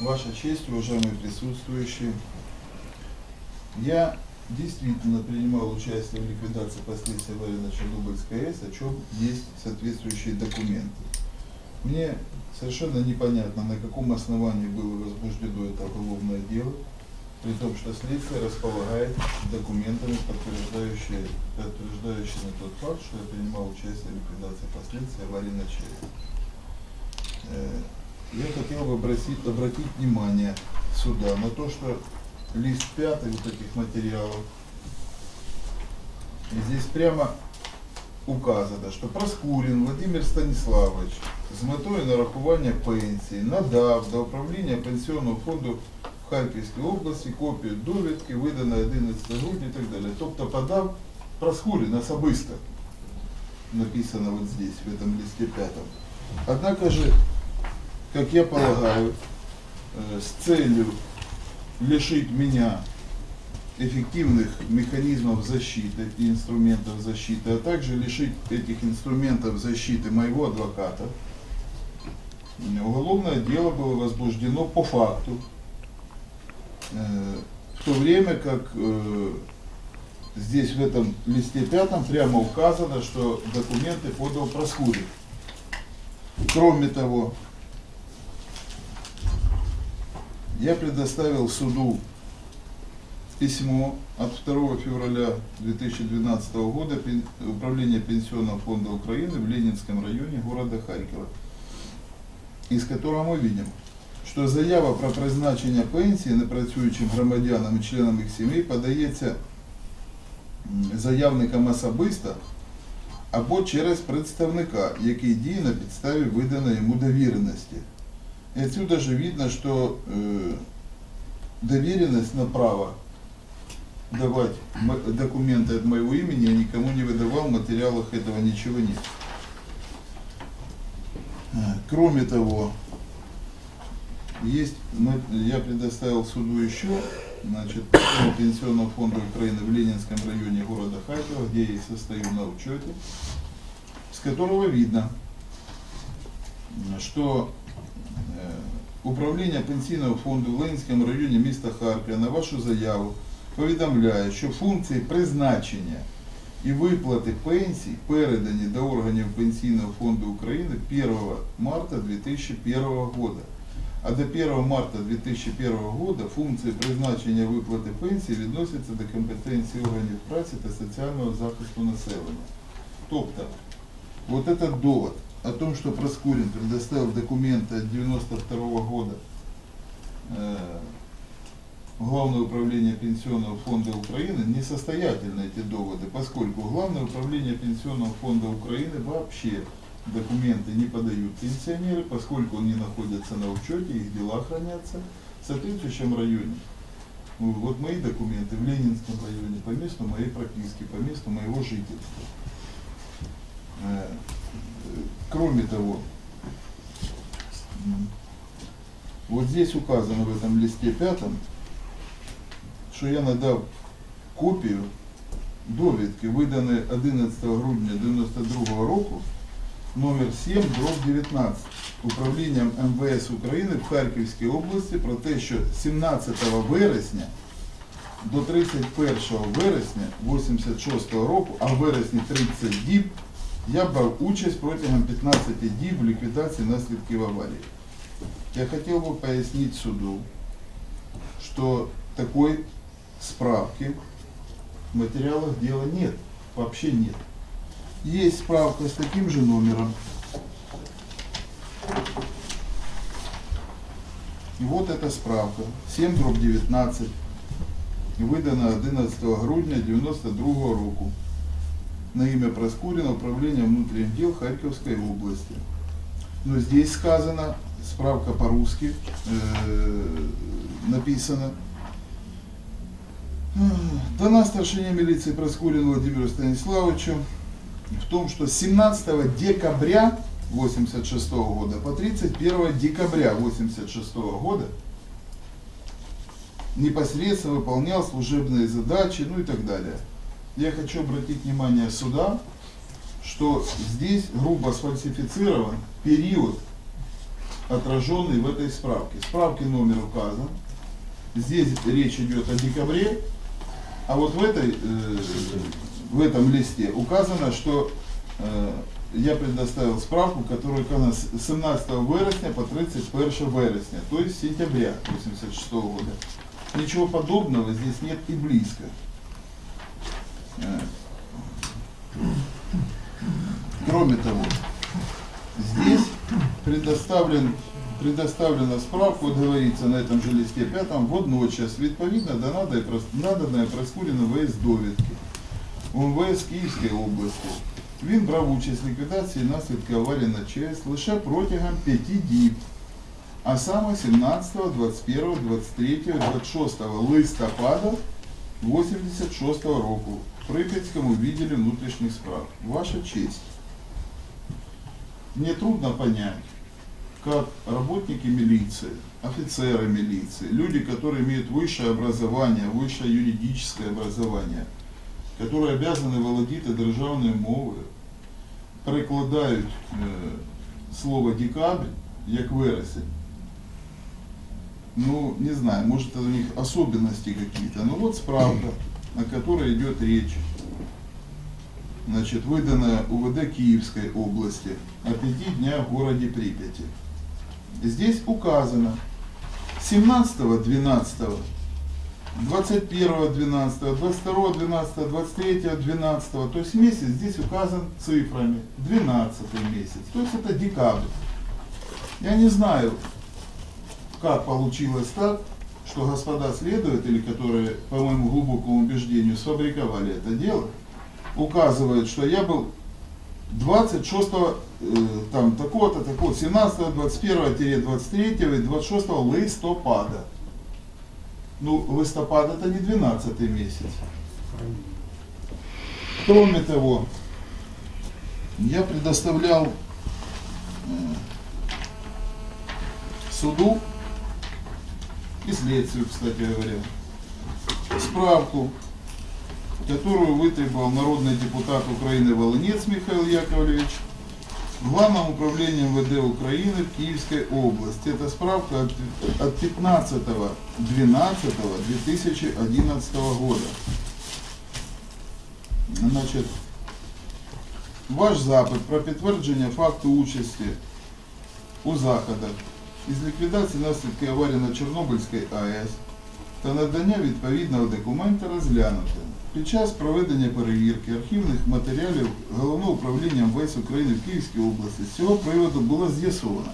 Ваша честь, уважаемые присутствующие, я действительно принимал участие в ликвидации последствий аварии на Чернобыльской АЭС, о чем есть соответствующие документы. Мне совершенно непонятно, на каком основании было возбуждено это уголовное дело, при том, что следствие располагает документами, подтверждающими, подтверждающими тот факт, что я принимал участие в ликвидации последствий аварии на ЧАЭС Э, Я хотел бы обратить, обратить внимание суда на то, что лист пятый вот этих материалов, и здесь прямо указано, що Проскурін Владимир Станіславович з метою нарахування пенсії надав до управління пенсіонного фонду в Харківській області копію довідки, виданої 11 грудня і так далі. Тобто подав Проскурін особисто, написано вот здесь, в этом листе пятом. Однако же, как я полагаю, э, с целью лишить меня эффективных механизмов защиты и инструментов защиты, а также лишить этих инструментов защиты моего адвоката, уголовное дело было возбуждено по факту, Э, в то время как э, здесь в этом листе пятом прямо указано, что документы подал Проскурин. Кроме того, я предоставил суду письмо от 2 февраля 2012 года Пен- Управления Пенсионного фонда Украины в Ленинском районе города Харькова, из которого мы видим, що заява про призначення пенсії непрацюючим громадянам і членам їх сімей подається м, заявникам особисто або через представника, який діє на підставі виданої йому довіреності. І отсюда же видно, що е, доверенность на право давать документы от моего имени я никому не выдавал, в материалах этого ничего нет. Э, Кроме того, есть, я предоставил суду еще, значит, Пенсионного фонда Украины в Ленинском районе города Харькова, где я и состою на учете, с которого видно, что э, Управління Пенсійного фонду в Ленінському районі міста Харкова на вашу заяву повідомляє, що функції призначення і виплати пенсій передані до органів Пенсійного фонду України 1 марта 2001 года. А до 1 марта 2001 года функції призначення виплати пенсій відносяться до компетенції органів праці та соціального захисту населення. Тобто, вот этот довод о том, что Проскурин предоставил документы от 92 года э, Главное управление Пенсионного фонда Украины, несостоятельны эти доводы, поскольку Главное управление Пенсионного фонда Украины вообще документы не подают пенсионеры, поскольку они находятся на учете, их дела хранятся в соответствующем районе. Ну, Вот мои документы в Ленинском районе по месту моей прописки, по месту моего жительства. Э, э, Кроме того, м, вот здесь указано в этом листе пятом, що я надав копію довідки, виданої 11 грудня 92 року, номер 7, дроб 19, управлінням МВС України в Харківській області про те, що 17 вересня до 31 вересня 86 року, а в вересні 30 діб, я брав участь протягом 15 діб в ліквідації наслідків аварії. Я хотел бы пояснить суду, что такой справки в материалах дела нет, вообще нет. Есть справка с таким же номером. И вот эта справка, 7 дробь 19, выдана 11 грудня 92 року на имя Проскурина Управления внутренних дел Харьковской области. Но здесь сказано, справка по-русски э, написана. Дана старшине милиции Проскурину Владимиру Станиславовичу в том, что с 17 декабря 86 года по 31 декабря 86 года непосредственно выполнял служебные задачи, ну и так далее. Я хочу обратить внимание суда, что здесь грубо сфальсифицирован период отраженный в этой справке. В справке номер указан. Здесь речь идет о декабре, а вот в, этой, э, в этом листе указано, что э, я предоставил справку, которая указана с 17 вересня по 31 вересня, то есть сентября 1986 года. Ничего подобного здесь нет и близко. Э, Кроме того, здесь предоставлен, предоставлена справка, вот говорится на этом же листе пятом, водночас, відповідно до наданої прос- наданої Проскуріна ВС довідки УМВС Київської області. Він брав участь в ліквідації наслідків аварії на ЧАЕС лише протягом п'яти діб, а саме 17, 21, 23, 26 листопада 86 року в Прип'ятському відділі внутрішніх справ. Ваша честь. Мне трудно понять, как работники милиции, офицеры милиции, люди, которые имеют высшее образование, высшее юридическое образование, которые обязаны володіти державною мовою, перекладають е, слово декабрь як вересень. Ну, не знаю, может это у них особенности какие-то. Но вот справка, о которой идет речь. Значит, выданная УВД Киевской области о пяти днях в городе Припяти. Здесь указано 17, 12, 21, 12, 22, 12, 23, 12, то есть месяц здесь указан цифрами, 12 месяц, то есть это декабрь. Я не знаю, как получилось так, что господа следователи, которые, по моему глубокому убеждению, сфабриковали это дело, указывают, что я был 26 э, там такого-то, такого, 17, 21, 23 и 26 листопада. Ну, листопад это не 12 месяц. Кроме того, я предоставлял э, суду и следствию, кстати говоря, справку, которую вытребовал народный депутат Украины Волынец Михаил Яковлевич Главным управлением МВД Украины в Киевской области. Это справка от от 15.12.2011 года. Значит, ваш запит про підтвердження факту участі у заходах із ліквідації наслідків аварії на Чорнобильській АЕС та надання відповідного документа розглянути. Під час проведення перевірки архівних матеріалів Головного управління МВС України в Київській області з цього приводу було з'ясовано,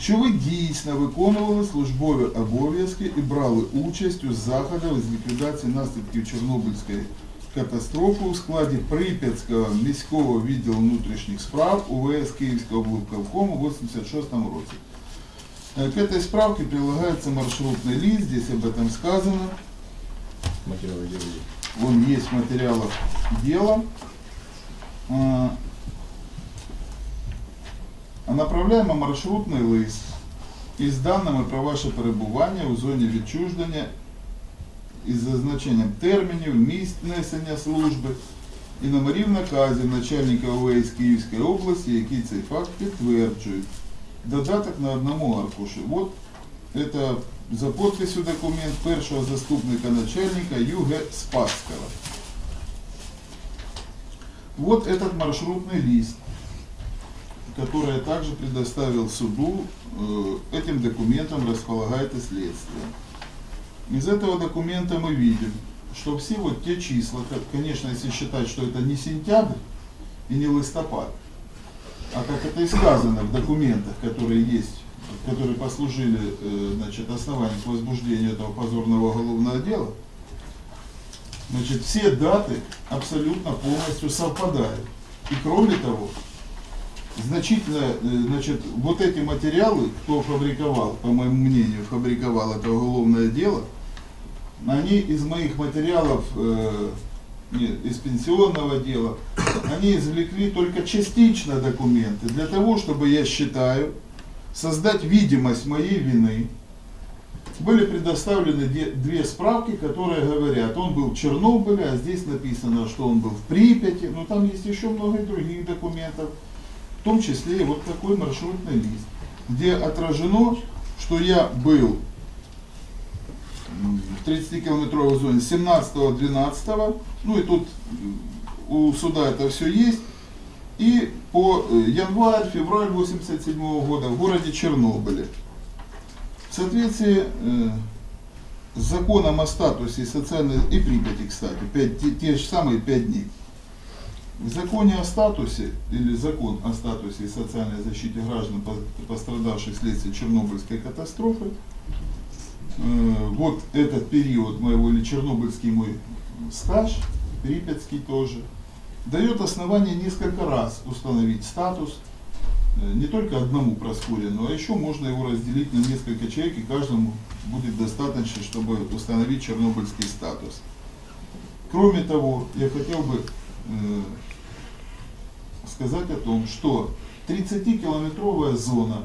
що ви дійсно виконували службові обов'язки і брали участь у заходах з ліквідації наслідків Чорнобильської катастрофи у складі Прип'ятського міського відділу внутрішніх справ УВС Київського облвкому в 86 році. Э, К этой справке прилагается маршрутный лист, здесь об этом сказано. Материалы дела. Он есть в материалах дела. А, А направляємо маршрутний лист із даними про ваше перебування у зоні відчуження із зазначенням термінів, місць несення служби і номерів наказів начальника ОВС Київської області, які цей факт підтверджують. Додаток на одному аркуші. Вот это за подписью документ першого заступника начальника ЮГ Спасского. Вот этот маршрутный лист, который я также предоставил суду, э, этим документом располагает и следствие. Из этого документа мы видим, что все вот те числа, конечно, если считать, что это не сентябрь и не листопад, а как это и сказано в документах, которые есть, которые послужили э, значит, основанием к возбуждению этого позорного уголовного дела, значит, все даты абсолютно полностью совпадают. И кроме того, значительно, э, значит, вот эти материалы, кто фабриковал, по моему мнению, фабриковал это уголовное дело, они из моих материалов, э, нет, из пенсионного дела, они извлекли только частично документы для того, чтобы, я считаю, создать видимость моей вины. Были предоставлены две справки, которые говорят, он был в Чернобыле, а здесь написано, что он был в Припяти, но там есть еще много других документов, в том числе и вот такой маршрутный лист. где отражено, что я был в 30-километровой зоне 17-12, ну и тут у суда это все есть, и по э, январь, февраль 87 года в городе Чернобыле. В соответствии э, с законом о статусе социальной и Припяти, кстати, пять- те, те же самые пять дней. В законе о статусе или закон о статусе и социальной защите граждан, по- пострадавших вследствие Чернобыльской катастрофы, вот этот период моего или чернобыльский мой стаж, Припятский тоже, дает основание несколько раз установить статус э, не только одному Проскурину, а еще можно его разделить на несколько человек, и каждому будет достаточно, чтобы установить чернобыльский статус. Кроме того, я хотел бы э, сказать о том, что 30-километровая зона,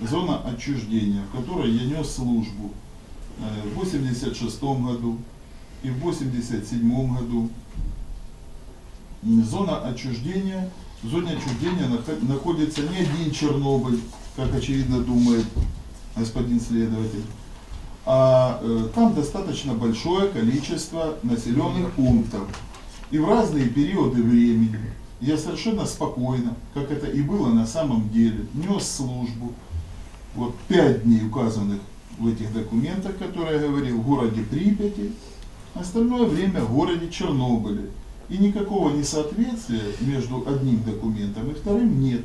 зона отчуждения, в которой я нес службу э, в 86 году и в 87 году, зона отчуждения, в зоне отчуждения нахо- находится не один Чернобыль, как очевидно думает господин следователь, а э, там достаточно большое количество населенных пунктов. И в разные периоды времени я совершенно спокойно, как это и было на самом деле, нес службу. Вот пять дней указанных в этих документах, которые я говорил, в городе Припяти, остальное время в городе Чернобыле. И никакого несоответствия между одним документом и вторым нет.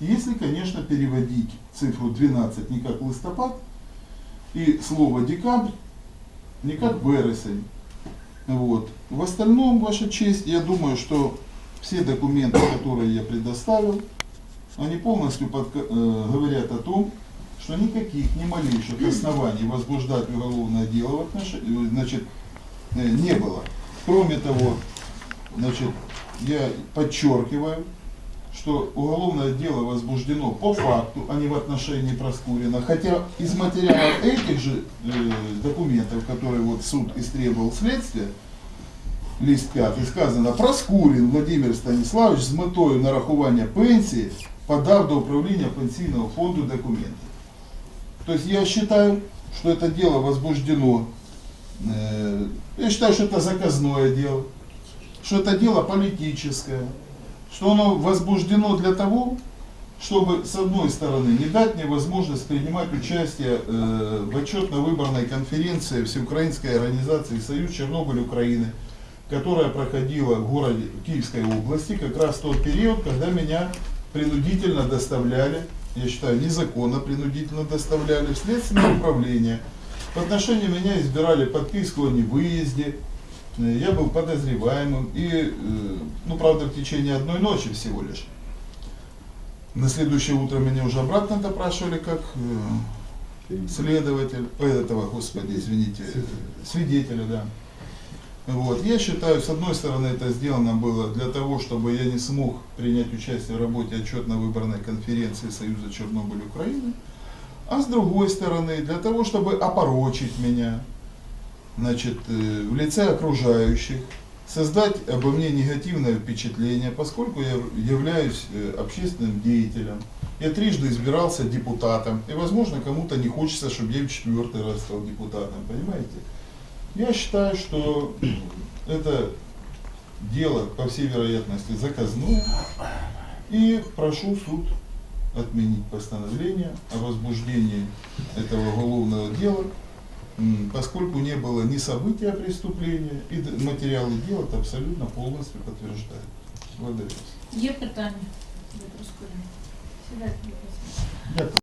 Если, конечно, переводить цифру 12 не как листопад и слово декабрь не как вересень. Вот. В остальном, Ваша честь, я думаю, что все документы, которые я предоставил, они полностью подка- э, говорят о том, что никаких, ни малейших оснований возбуждать уголовное дело в отношении, значит, э, не было. Кроме того, значит, я подчеркиваю, что уголовное дело возбуждено по факту, а не в отношении Проскурина. Хотя из материалов этих же э, документов, которые вот суд истребовал следствие, лист 5, сказано, Проскурин Владимир Станиславович з метою нарахування пенсії подав до управління пенсійного фонду документы. То есть я считаю, что это дело возбуждено, э, я считаю, что это заказное дело, что это дело политическое, что оно возбуждено для того, чтобы, с одной стороны, не дать мне возможность принимать участие э, в отчетно-выборной конференции Всеукраинской организации «Союз Чернобыль Украины», которая проходила в городе Киевской области, как раз в тот период, когда меня принудительно доставляли, я считаю, незаконно принудительно доставляли в следственное управление. В отношении меня избирали подписку о невыезде, Э, я был подозреваемым, и, э, ну, правда, в течение одной ночи всего лишь. На следующее утро меня уже обратно допрашивали как э, следователь, этого, господи, извините, свидетеля, да. Вот. Я считаю, с одной стороны, это сделано было для того, чтобы я не смог принять участие в работе отчетно-выборной конференции Союза Чернобыль Украины, а с другой стороны, для того, чтобы опорочить меня, значит, э, в лице окружающих, создать обо мне негативное впечатление, поскольку я являюсь э, общественным деятелем. Я трижды избирался депутатом, и, возможно, кому-то не хочется, чтобы я в четвертый раз стал депутатом, понимаете? Я считаю, что это дело, по всей вероятности, заказное, и прошу суд отменить постановление о возбуждении этого уголовного дела, поскольку не было ни события преступления, и материалы дела это абсолютно полностью подтверждают. Благодарю вас. Є питання до Проскурина? Сідайте, будь ласка. Дякую.